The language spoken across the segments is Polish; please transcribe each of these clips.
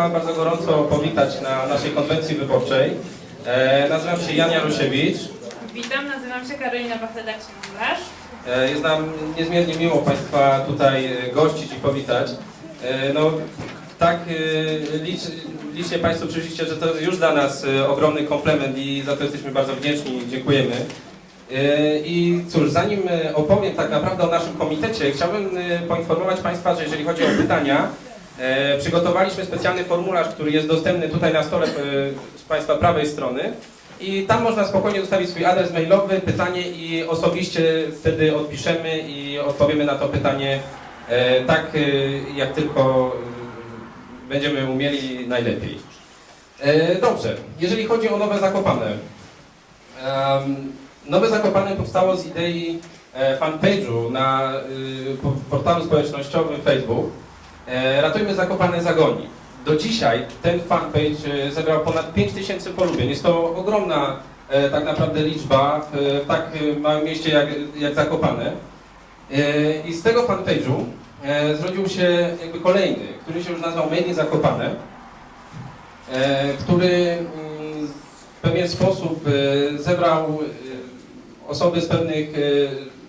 Państwa bardzo gorąco powitać na naszej konwencji wyborczej. E, nazywam się Jan Jarusiewicz. Witam, nazywam się Karolina Bachledak-Siemulasz. E, jest nam niezmiernie miło Państwa tutaj e, gościć i powitać. E, no, tak e, licz, licznie Państwo przyjrzyście, że to już dla nas e, ogromny komplement i za to jesteśmy bardzo wdzięczni. Dziękujemy. E, I cóż, zanim opowiem tak naprawdę o naszym komitecie, chciałbym poinformować Państwa, że jeżeli chodzi o pytania, e, przygotowaliśmy specjalny formularz, który jest dostępny tutaj na stole e, z Państwa prawej strony. I tam można spokojnie zostawić swój adres mailowy, pytanie i osobiście wtedy odpiszemy i odpowiemy na to pytanie e, tak, jak tylko będziemy umieli najlepiej. Dobrze, jeżeli chodzi o Nowe Zakopane. Nowe Zakopane powstało z idei fanpage'u na po- portalu społecznościowym Facebook. E, Ratujmy Zakopane Zagoni. Do dzisiaj ten fanpage e, zebrał ponad 5000 polubień. Jest to ogromna e, tak naprawdę liczba w, tak małym mieście jak, jak Zakopane. I z tego fanpage'u zrodził się jakby kolejny, który się już nazwał in Zakopane, który mm, w pewien sposób zebrał osoby z pewnych,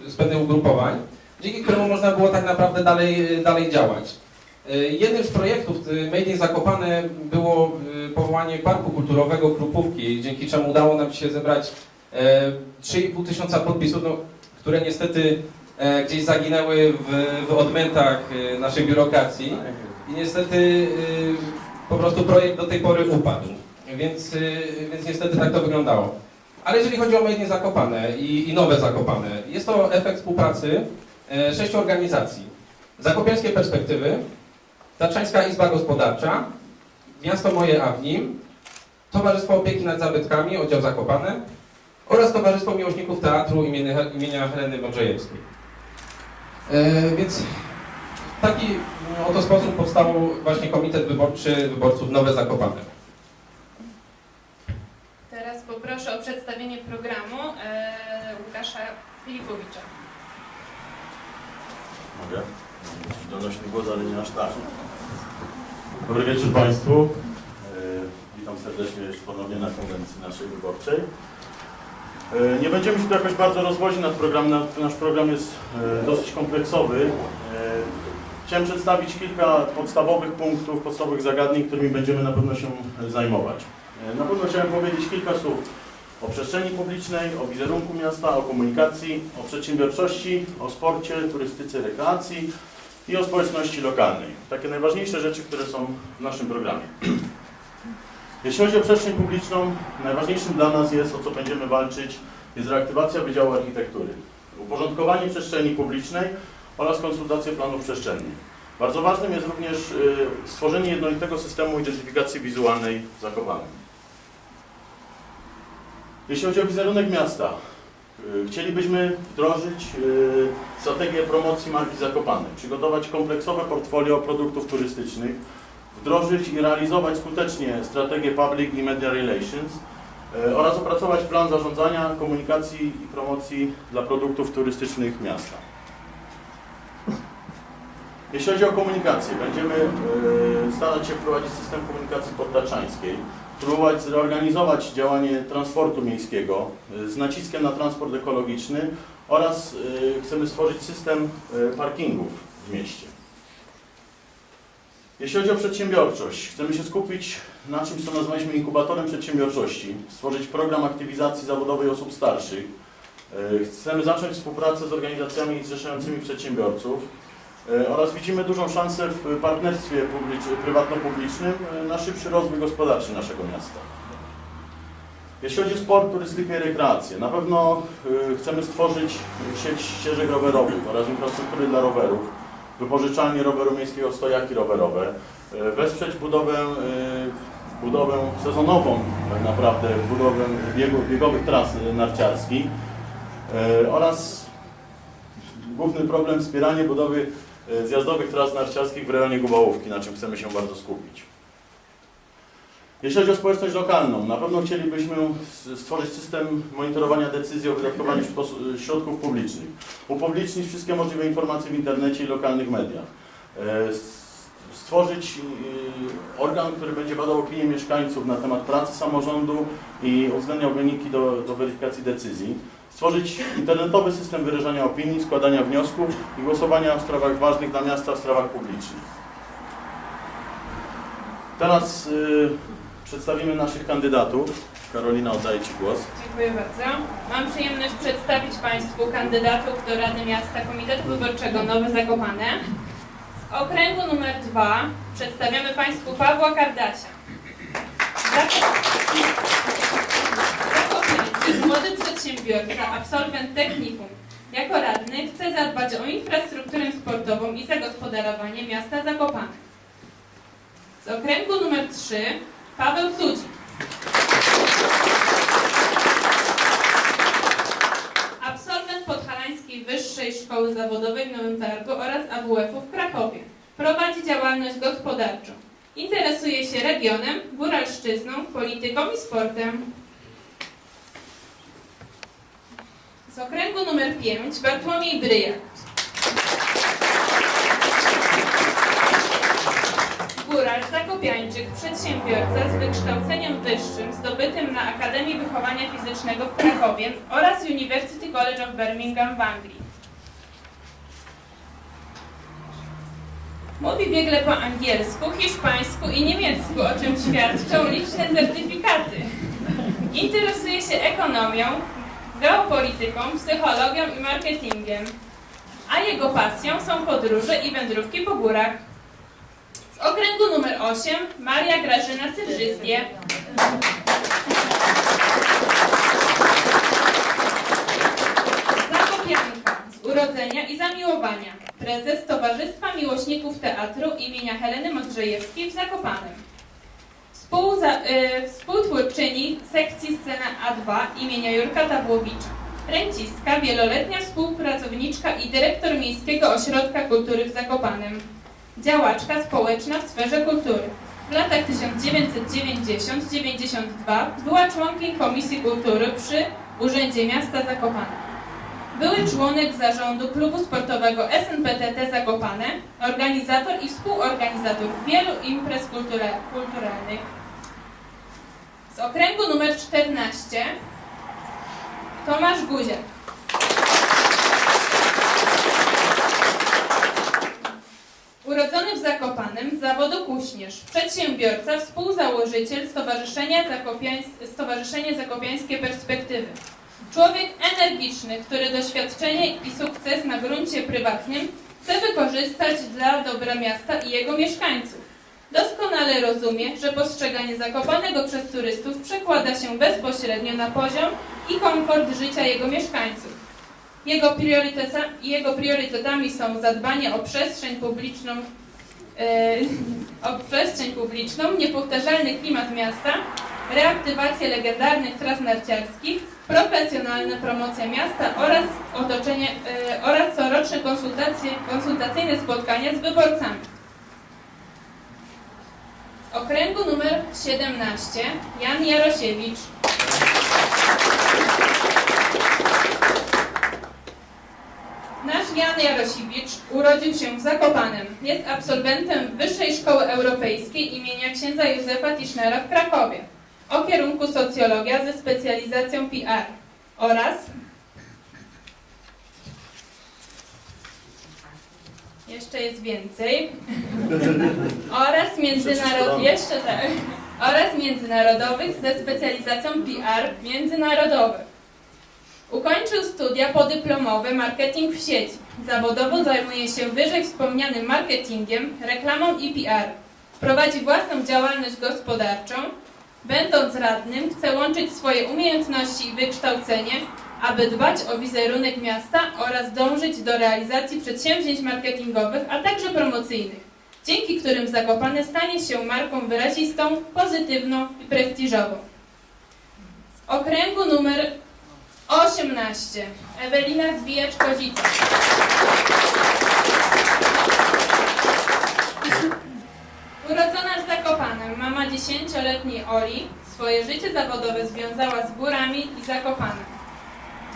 z pewnych ugrupowań, dzięki któremu można było tak naprawdę dalej, dalej działać. E, Jednym z projektów e, Made in Zakopane było e, powołanie Parku Kulturowego Krupówki, dzięki czemu udało nam się zebrać e, 3,5 tysiąca podpisów, no, które niestety gdzieś zaginęły w, w odmętach naszej biurokracji i niestety po prostu projekt do tej pory upadł, więc, więc niestety tak to wyglądało. Ale jeżeli chodzi o Made in Zakopane i, i nowe Zakopane, jest to efekt współpracy sześciu organizacji. Zakopiańskie Perspektywy, Tatrzańska Izba Gospodarcza, Miasto Moje Awnim, Towarzystwo Opieki nad Zabytkami, oddział Zakopane oraz Towarzystwo Miłośników Teatru imienia, Heleny Modrzejewskiej. E, więc w taki no, oto sposób powstał właśnie Komitet Wyborczy Wyborców Nowe Zakopane. Teraz poproszę o przedstawienie programu e, Łukasza Filipowicza. Mogę? Donośny głos, ale nie aż tak. Dobry wieczór Państwu. E, Witam serdecznie jeszcze ponownie na konwencji naszej wyborczej. E, Nie będziemy się tu jakoś bardzo rozwodzić nad programem. Nasz program jest e, dosyć kompleksowy. Chciałem przedstawić kilka podstawowych punktów, podstawowych zagadnień, którymi będziemy na pewno się zajmować. Na pewno chciałem powiedzieć kilka słów o przestrzeni publicznej, o wizerunku miasta, o komunikacji, o przedsiębiorczości, o sporcie, turystyce, rekreacji i o społeczności lokalnej. Takie najważniejsze rzeczy, które są w naszym programie. Jeśli chodzi o przestrzeń publiczną, najważniejszym dla nas jest, o co będziemy walczyć, jest reaktywacja Wydziału Architektury, uporządkowanie przestrzeni publicznej oraz konsultacja planów przestrzennych. Bardzo ważnym jest również y, stworzenie jednolitego systemu identyfikacji wizualnej w Zakopanem. Jeśli chodzi o wizerunek miasta, chcielibyśmy wdrożyć y, strategię promocji marki Zakopane, przygotować kompleksowe portfolio produktów turystycznych, wdrożyć i realizować skutecznie strategię Public i Media Relations y, oraz opracować plan zarządzania, komunikacji i promocji dla produktów turystycznych miasta. Jeśli chodzi o komunikację, będziemy y, starać się wprowadzić system komunikacji podtaczańskiej, próbować zreorganizować działanie transportu miejskiego y, z naciskiem na transport ekologiczny oraz y, chcemy stworzyć system parkingów w mieście. Jeśli chodzi o przedsiębiorczość, chcemy się skupić na czymś, co nazwaliśmy inkubatorem przedsiębiorczości, stworzyć program aktywizacji zawodowej osób starszych. Chcemy zacząć współpracę z organizacjami zrzeszającymi przedsiębiorców, E, oraz widzimy dużą szansę w partnerstwie publicz- prywatno-publicznym e, na szybszy rozwój gospodarczy naszego miasta. Jeśli chodzi o sport, turystykę i rekreację, na pewno e, chcemy stworzyć sieć ścieżek rowerowych oraz infrastruktury dla rowerów, wypożyczalnie roweru miejskiego, stojaki rowerowe, e, wesprzeć budowę, e, budowę sezonową tak naprawdę, budowę biegowych tras e, narciarskich e, oraz główny problem wspieranie budowy e, zjazdowych tras narciarskich w rejonie Gubałówki, na czym chcemy się bardzo skupić. Jeśli chodzi o społeczność lokalną, na pewno chcielibyśmy stworzyć system monitorowania decyzji o wydatkowaniu środków publicznych, upublicznić wszystkie możliwe informacje w internecie i lokalnych mediach, s- stworzyć y, organ, który będzie badał opinię mieszkańców na temat pracy samorządu i uwzględniał wyniki do, do weryfikacji decyzji. Stworzyć internetowy system wyrażania opinii, składania wniosków i głosowania w sprawach ważnych dla miasta, w sprawach publicznych. Teraz y, przedstawimy naszych kandydatów. Karolina, oddaję Ci głos. Dziękuję bardzo. Mam przyjemność przedstawić Państwu kandydatów do Rady Miasta Komitetu Wyborczego Nowe Zakopane. Z okręgu numer 2 przedstawiamy Państwu Pawła Kardasia. Zakopiański, przedsiębiorca, absolwent technikum. Jako radny chce zadbać o infrastrukturę sportową i zagospodarowanie miasta Zakopane. Z okręgu numer 3 Paweł Cudzik. Absolwent Podhalańskiej Wyższej Szkoły Zawodowej w Nowym Targu oraz AWF-u w Krakowie. Prowadzi działalność gospodarczą. Interesuje się regionem, góralszczyzną, polityką i sportem. Z okręgu numer 5 Bartłomiej Bryjak. Góral, zakopiańczyk, przedsiębiorca z wykształceniem wyższym zdobytym na Akademii Wychowania Fizycznego w Krakowie oraz University College of Birmingham w Anglii. Mówi biegle po angielsku, hiszpańsku i niemiecku, o czym świadczą liczne certyfikaty. Interesuje się ekonomią, geopolityką, psychologią i marketingiem. A jego pasją są podróże i wędrówki po górach. Z okręgu numer 8 Maria Grażyna Syrżyskie. Zakopianka z urodzenia i zamiłowania. Prezes Towarzystwa Miłośników Teatru imienia Heleny Modrzejewskiej w Zakopanem. Współza, y, współtwórczyni sekcji Scena A2 imienia Jurka Tawłowicza. Rencistka, wieloletnia współpracowniczka i dyrektor Miejskiego Ośrodka Kultury w Zakopanem działaczka społeczna w sferze kultury. W latach 1990-92 była członkiem Komisji Kultury przy Urzędzie Miasta Zakopane. Były członek zarządu klubu sportowego SNPTT Zakopane, organizator i współorganizator wielu imprez kultura- kulturalnych. Okręgu numer 14 Tomasz Guziak. Urodzony w Zakopanem, z zawodu kuśnierz, przedsiębiorca, współzałożyciel Stowarzyszenia, Zakopiańs- Stowarzyszenie Zakopiańskie Perspektywy. Człowiek energiczny, który doświadczenie i sukces na gruncie prywatnym chce wykorzystać dla dobra miasta i jego mieszkańców. Doskonale rozumie, że postrzeganie Zakopanego przez turystów przekłada się bezpośrednio na poziom i komfort życia jego mieszkańców. Jego, prioryteta, jego priorytetami są zadbanie o przestrzeń publiczną, e, o przestrzeń publiczną, niepowtarzalny klimat miasta, reaktywacja legendarnych tras narciarskich, profesjonalna promocja miasta oraz otoczenie e, oraz coroczne konsultacje, konsultacyjne spotkania z wyborcami. Okręgu numer 17 Jan Jarosiewicz. Nasz Jan Jarosiewicz urodził się w Zakopanem. Jest absolwentem Wyższej Szkoły Europejskiej imienia księdza Józefa Tischnera w Krakowie o kierunku socjologia ze specjalizacją PR oraz jeszcze jest więcej oraz międzynarod jeszcze tak oraz międzynarodowych ze specjalizacją PR międzynarodowych. Ukończył studia podyplomowe marketing w sieci. Zawodowo zajmuje się wyżej wspomnianym marketingiem, reklamą i PR. Prowadzi własną działalność gospodarczą. Będąc radnym, chce łączyć swoje umiejętności i wykształcenie, aby dbać o wizerunek miasta oraz dążyć do realizacji przedsięwzięć marketingowych, a także promocyjnych, dzięki którym Zakopane stanie się marką wyrazistą, pozytywną i prestiżową. Z okręgu numer 18. Ewelina Zwijacz-Kozica. Urodzona w Zakopanem, mama 10-letniej Oli, swoje życie zawodowe związała z górami i Zakopanem.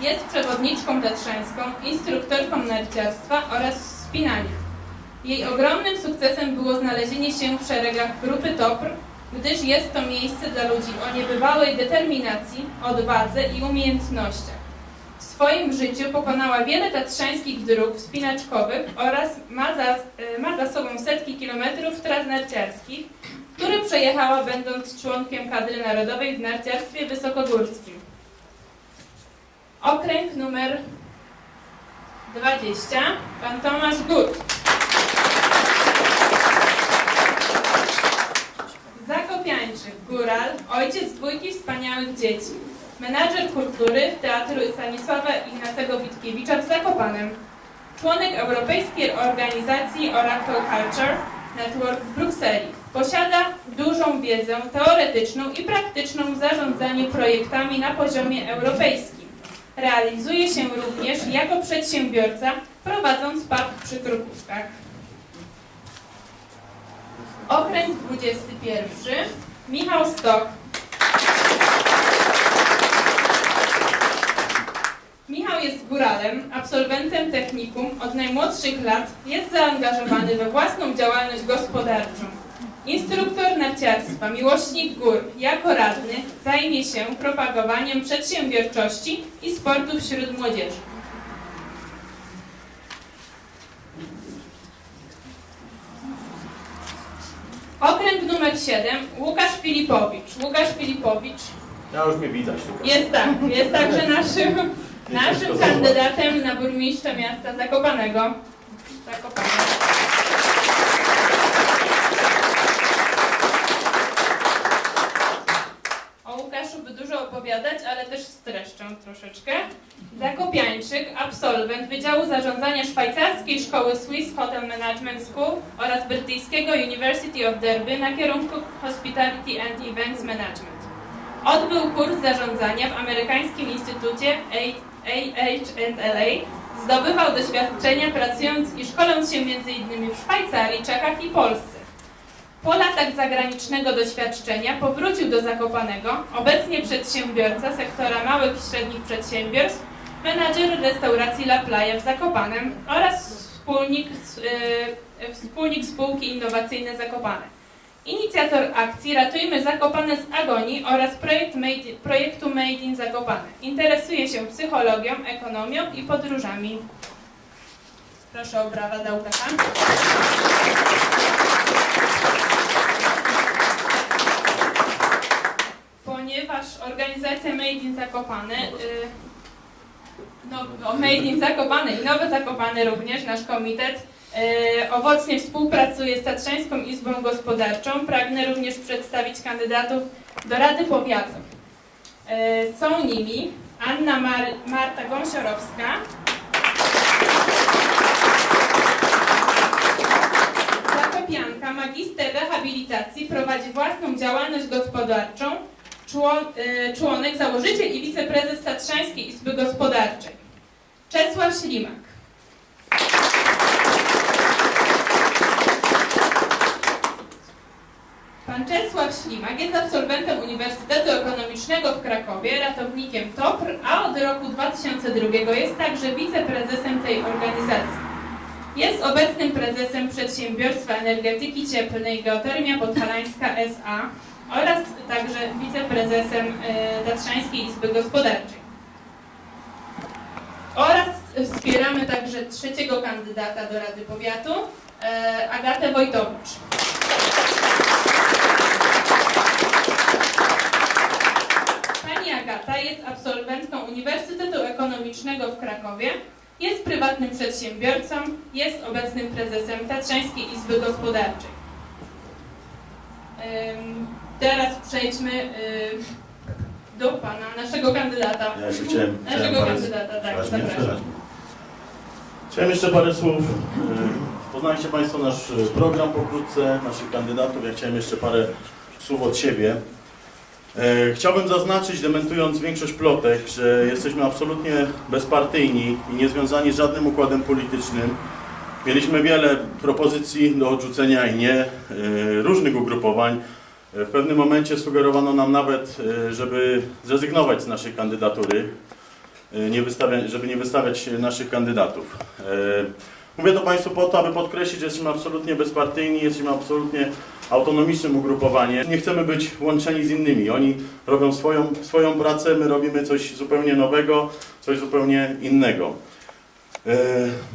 Jest przewodniczką tatrzańską, instruktorką narciarstwa oraz wspinania. Jej ogromnym sukcesem było znalezienie się w szeregach grupy TOPR, gdyż jest to miejsce dla ludzi o niebywałej determinacji, odwadze i umiejętnościach. W swoim życiu pokonała wiele tatrzańskich dróg wspinaczkowych oraz ma za, e, ma za sobą setki kilometrów tras narciarskich, które przejechała będąc członkiem kadry narodowej w narciarstwie wysokogórskim. Okręg numer 20, pan Tomasz Gut. Zakopiańczyk, góral, ojciec dwójki wspaniałych dzieci, menadżer kultury Teatru Stanisława Ignacego Witkiewicza w Zakopanem, członek Europejskiej Organizacji Oracle Culture Network w Brukseli. Posiada dużą wiedzę teoretyczną i praktyczną w zarządzaniu projektami na poziomie europejskim. Realizuje się również jako przedsiębiorca, prowadząc pub przy Krupówkach. Okręg 21. Michał Stok. Michał jest góralem, absolwentem technikum, od najmłodszych lat jest zaangażowany we własną działalność gospodarczą. Instruktor narciarstwa, miłośnik gór, jako radny zajmie się propagowaniem przedsiębiorczości i sportu wśród młodzieży. Okręg numer 7, Łukasz Filipowicz. Łukasz Filipowicz Ja już mnie widać tylko. jest tak, jest także naszym, naszym kandydatem na burmistrza miasta Zakopanego. Zakopane. O Łukaszu by dużo opowiadać, ale też streszczę troszeczkę. Zakopiańczyk, absolwent Wydziału Zarządzania Szwajcarskiej Szkoły Swiss Hotel Management School oraz brytyjskiego University of Derby na kierunku Hospitality and Events Management. Odbył kurs zarządzania w amerykańskim instytucie AH&LA. Zdobywał doświadczenia pracując i szkoląc się m.in. w Szwajcarii, Czechach i Polsce. Po latach zagranicznego doświadczenia powrócił do Zakopanego, obecnie przedsiębiorca sektora małych i średnich przedsiębiorstw, menadżer restauracji La Playa w Zakopanem oraz wspólnik, yy, wspólnik spółki innowacyjne Zakopane. Inicjator akcji Ratujmy Zakopane z agonii oraz projekt made, projektu Made in Zakopane. Interesuje się psychologią, ekonomią i podróżami. Proszę o brawa dla Łukasza. Ponieważ organizacja Made in Zakopane, y, no, no, Made in Zakopane i Nowe Zakopane również, nasz komitet, y, owocnie współpracuje z Tatrzańską Izbą Gospodarczą. Pragnę również przedstawić kandydatów do Rady Powiatu. Y, są nimi Anna Mar Marta Gąsiorowska, Zakopianka, magister rehabilitacji, prowadzi własną działalność gospodarczą, członek, założyciel i wiceprezes Tatrzańskiej Izby Gospodarczej. Czesław Ślimak. Pan Czesław Ślimak jest absolwentem Uniwersytetu Ekonomicznego w Krakowie, ratownikiem TOPR, a od roku 2002 jest także wiceprezesem tej organizacji. Jest obecnym prezesem Przedsiębiorstwa Energetyki Cieplnej Geotermia Podhalańska S.A. oraz także wiceprezesem e, Tatrzańskiej Izby Gospodarczej. Oraz wspieramy także trzeciego kandydata do Rady Powiatu, e, Agatę Wojtowicz. Pani Agata jest absolwentką Uniwersytetu Ekonomicznego w Krakowie, jest prywatnym przedsiębiorcą, jest obecnym prezesem Tatrzańskiej Izby Gospodarczej. Teraz przejdźmy y, do pana, naszego kandydata. Ja się chciałem, chciałem Naszego parę, kandydata, tak, zapraszam. Chciałem jeszcze parę słów. y, Poznajcie Państwo nasz y, program pokrótce, naszych kandydatów. Ja chciałem jeszcze parę słów od siebie. Chciałbym zaznaczyć, dementując większość plotek, że jesteśmy absolutnie bezpartyjni i niezwiązani z żadnym układem politycznym. Mieliśmy wiele propozycji do odrzucenia i nie, różnych ugrupowań. E, W pewnym momencie sugerowano nam nawet, e, żeby zrezygnować z naszej kandydatury, e, nie żeby nie wystawiać naszych kandydatów. Mówię to Państwu po to, aby podkreślić, że jesteśmy absolutnie bezpartyjni, jesteśmy absolutnie autonomicznym ugrupowaniem. Nie chcemy być łączeni z innymi. Oni robią swoją, swoją pracę, my robimy coś zupełnie nowego, coś zupełnie innego.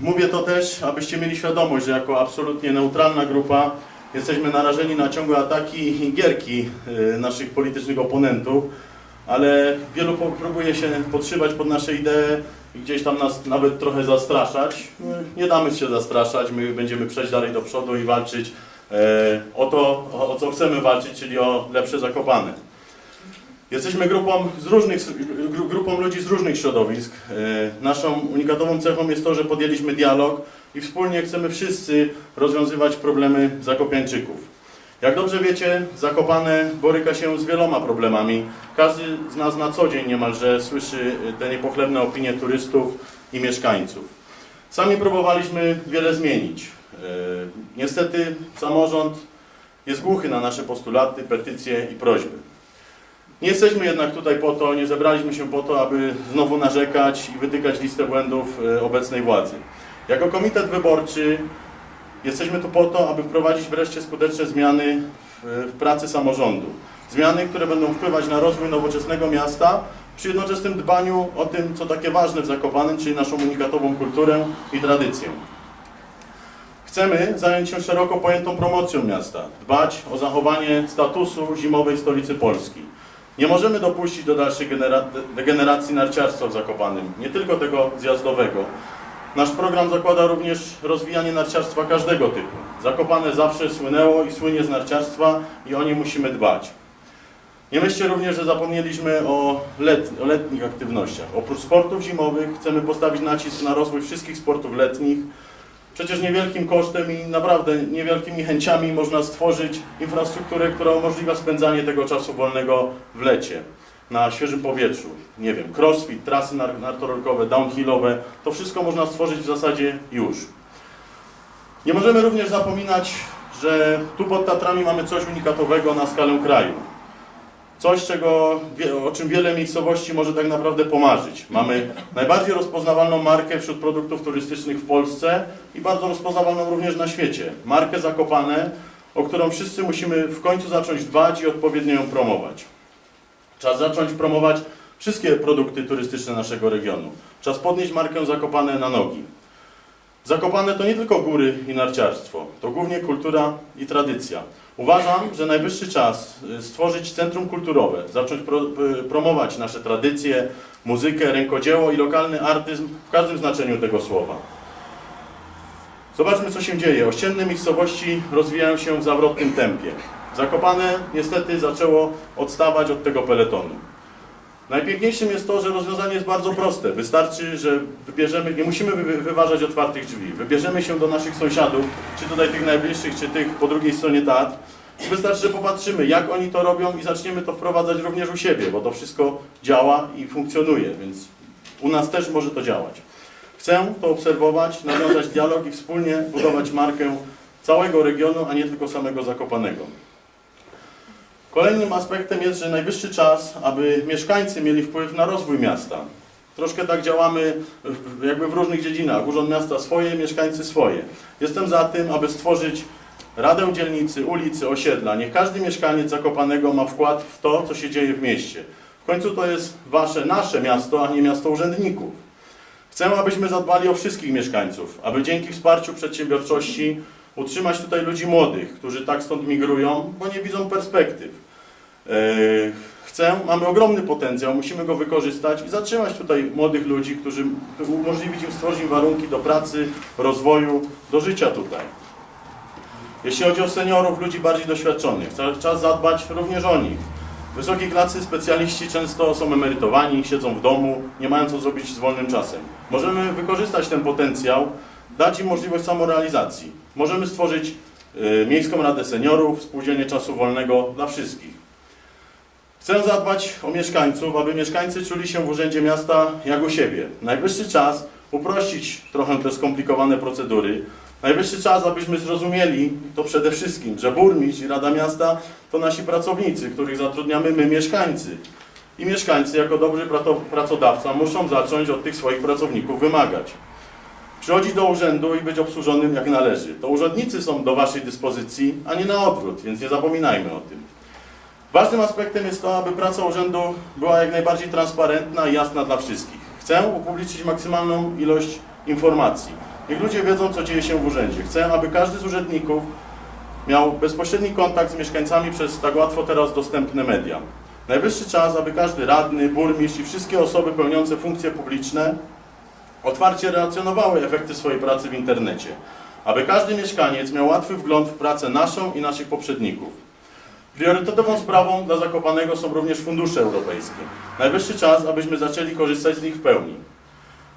Mówię to też, abyście mieli świadomość, że jako absolutnie neutralna grupa jesteśmy narażeni na ciągłe ataki i gierki e, naszych politycznych oponentów, ale wielu próbuje się podszywać pod nasze idee i gdzieś tam nas nawet trochę zastraszać. My Nie damy się zastraszać, my będziemy przejść dalej do przodu i walczyć e, o to, o co chcemy walczyć, czyli o lepsze Zakopane. Jesteśmy grupą, z różnych, gru- grupą ludzi z różnych środowisk. E, Naszą unikatową cechą jest to, że podjęliśmy dialog i wspólnie chcemy wszyscy rozwiązywać problemy Zakopiańczyków. Jak dobrze wiecie, Zakopane boryka się z wieloma problemami. Każdy z nas na co dzień niemalże słyszy te niepochlebne opinie turystów i mieszkańców. Sami próbowaliśmy wiele zmienić. E, Niestety samorząd jest głuchy na nasze postulaty, petycje i prośby. Nie jesteśmy jednak tutaj po to, nie zebraliśmy się po to, aby znowu narzekać i wytykać listę błędów e, obecnej władzy. Jako komitet wyborczy jesteśmy tu po to, aby wprowadzić wreszcie skuteczne zmiany w, pracy samorządu. Zmiany, które będą wpływać na rozwój nowoczesnego miasta przy jednoczesnym dbaniu o tym, co takie ważne w Zakopanem, czyli naszą unikatową kulturę i tradycję. Chcemy zająć się szeroko pojętą promocją miasta, dbać o zachowanie statusu zimowej stolicy Polski. Nie możemy dopuścić do dalszej genera- degeneracji narciarstwa w Zakopanem, nie tylko tego zjazdowego. Nasz program zakłada również rozwijanie narciarstwa każdego typu. Zakopane zawsze słynęło i słynie z narciarstwa i o nie musimy dbać. Nie myślcie również, że zapomnieliśmy o, let, o letnich aktywnościach. Oprócz sportów zimowych chcemy postawić nacisk na rozwój wszystkich sportów letnich. Przecież niewielkim kosztem i naprawdę niewielkimi chęciami można stworzyć infrastrukturę, która umożliwia spędzanie tego czasu wolnego w lecie, na świeżym powietrzu. Nie wiem, crossfit, trasy nar- nartorolkowe, downhillowe, to wszystko można stworzyć w zasadzie już. Nie możemy również zapominać, że tu pod Tatrami mamy coś unikatowego na skalę kraju. Coś, czego, o czym wiele miejscowości może tak naprawdę pomarzyć. Mamy najbardziej rozpoznawalną markę wśród produktów turystycznych w Polsce i bardzo rozpoznawalną również na świecie. Markę Zakopane, o którą wszyscy musimy w końcu zacząć dbać i odpowiednio ją promować. Czas zacząć promować wszystkie produkty turystyczne naszego regionu. Czas podnieść markę Zakopane na nogi. Zakopane to nie tylko góry i narciarstwo, to głównie kultura i tradycja. Uważam, że najwyższy czas y, stworzyć centrum kulturowe, zacząć pro, y, promować nasze tradycje, muzykę, rękodzieło i lokalny artyzm w każdym znaczeniu tego słowa. Zobaczmy, co się dzieje. Ościenne miejscowości rozwijają się w zawrotnym tempie. Zakopane niestety zaczęło odstawać od tego peletonu. Najpiękniejszym jest to, że rozwiązanie jest bardzo proste. Wystarczy, że wybierzemy, nie musimy wy- wyważać otwartych drzwi. Wybierzemy się do naszych sąsiadów, czy tutaj tych najbliższych, czy tych po drugiej stronie Tatr. Wystarczy, że popatrzymy, jak oni to robią i zaczniemy to wprowadzać również u siebie, bo to wszystko działa i funkcjonuje, więc u nas też może to działać. Chcę to obserwować, nawiązać dialog i wspólnie budować markę całego regionu, a nie tylko samego Zakopanego. Kolejnym aspektem jest, że najwyższy czas, aby mieszkańcy mieli wpływ na rozwój miasta. Troszkę tak działamy jakby w różnych dziedzinach. Urząd Miasta swoje, mieszkańcy swoje. Jestem za tym, aby stworzyć Radę Dzielnicy, ulicy, osiedla. Niech każdy mieszkaniec Zakopanego ma wkład w to, co się dzieje w mieście. W końcu to jest wasze, nasze miasto, a nie miasto urzędników. Chcę, abyśmy zadbali o wszystkich mieszkańców, aby dzięki wsparciu przedsiębiorczości utrzymać tutaj ludzi młodych, którzy tak stąd migrują, bo nie widzą perspektyw. E, Chcę, mamy ogromny potencjał, musimy go wykorzystać i zatrzymać tutaj młodych ludzi, którzy umożliwić im, stworzyć warunki do pracy, rozwoju, do życia tutaj. Jeśli chodzi o seniorów, ludzi bardziej doświadczonych, czas zadbać również o nich. Wysokiej klasy specjaliści często są emerytowani, siedzą w domu, nie mają co zrobić z wolnym czasem. Możemy wykorzystać ten potencjał, dać im możliwość samorealizacji. Możemy stworzyć y, Miejską Radę Seniorów, Spółdzielnie Czasu Wolnego dla wszystkich. Chcę zadbać o mieszkańców, aby mieszkańcy czuli się w Urzędzie Miasta jak u siebie. Najwyższy czas uprościć trochę te skomplikowane procedury. Najwyższy czas, abyśmy zrozumieli to przede wszystkim, że burmistrz i Rada Miasta to nasi pracownicy, których zatrudniamy my, mieszkańcy. I mieszkańcy, jako prato- pracodawca, muszą zacząć od tych swoich pracowników wymagać. Przychodzić do urzędu i być obsłużonym jak należy. To urzędnicy są do Waszej dyspozycji, a nie na odwrót, więc nie zapominajmy o tym. Ważnym aspektem jest to, aby praca urzędu była jak najbardziej transparentna i jasna dla wszystkich. Chcę upublicznić maksymalną ilość informacji. Niech ludzie wiedzą, co dzieje się w urzędzie. Chcę, aby każdy z urzędników miał bezpośredni kontakt z mieszkańcami przez tak łatwo teraz dostępne media. Najwyższy czas, aby każdy radny, burmistrz i wszystkie osoby pełniące funkcje publiczne otwarcie relacjonowały efekty swojej pracy w internecie. Aby każdy mieszkaniec miał łatwy wgląd w pracę naszą i naszych poprzedników. Priorytetową sprawą dla Zakopanego są również fundusze europejskie. Najwyższy czas, abyśmy zaczęli korzystać z nich w pełni.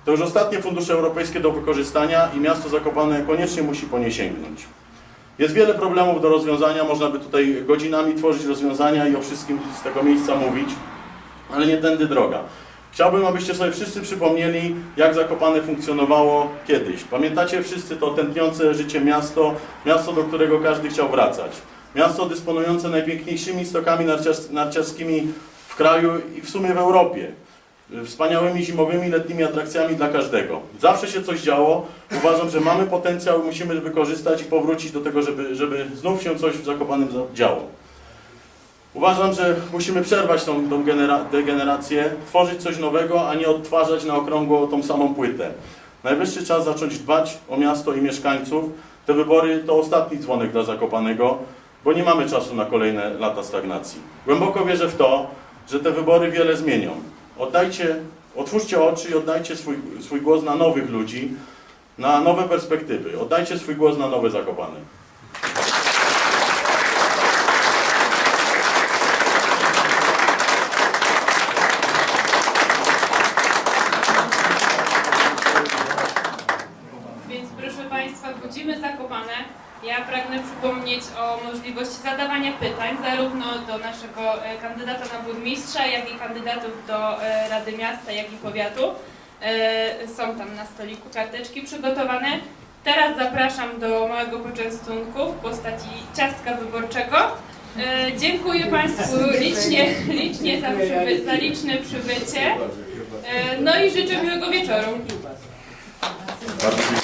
To już ostatnie fundusze europejskie do wykorzystania i miasto Zakopane koniecznie musi po nie sięgnąć. Jest wiele problemów do rozwiązania, można by tutaj godzinami tworzyć rozwiązania i o wszystkim z tego miejsca mówić, ale nie tędy droga. Chciałbym, abyście sobie wszyscy przypomnieli, jak Zakopane funkcjonowało kiedyś. Pamiętacie wszyscy to tętniące życie miasto, miasto, do którego każdy chciał wracać. Miasto dysponujące najpiękniejszymi stokami narciars- narciarskimi w kraju i w sumie w Europie. Wspaniałymi zimowymi, letnimi atrakcjami dla każdego. Zawsze się coś działo. Uważam, że mamy potencjał musimy wykorzystać i powrócić do tego, żeby, żeby znów się coś w Zakopanem za- działo. Uważam, że musimy przerwać tą, tą genera- degenerację, tworzyć coś nowego, a nie odtwarzać na okrągło tą samą płytę. Najwyższy czas zacząć dbać o miasto i mieszkańców. Te wybory to ostatni dzwonek dla Zakopanego, bo nie mamy czasu na kolejne lata stagnacji. Głęboko wierzę w to, że te wybory wiele zmienią. Oddajcie, otwórzcie oczy i oddajcie swój, swój głos na nowych ludzi, na nowe perspektywy. Oddajcie swój głos na nowe Zakopane. Więc proszę Państwa, wchodzimy zakopane. Ja pragnę przypomnieć o możliwości zadawania pytań zarówno do naszego e, kandydata na burmistrza, jak i kandydatów do e, Rady Miasta, jak i Powiatu. E, Są tam na stoliku karteczki przygotowane. Teraz zapraszam do małego poczęstunku w postaci ciastka wyborczego. Dziękuję Państwu licznie, licznie za, przyby, za liczne przybycie. No i życzę miłego wieczoru. Bardzo dziękuję.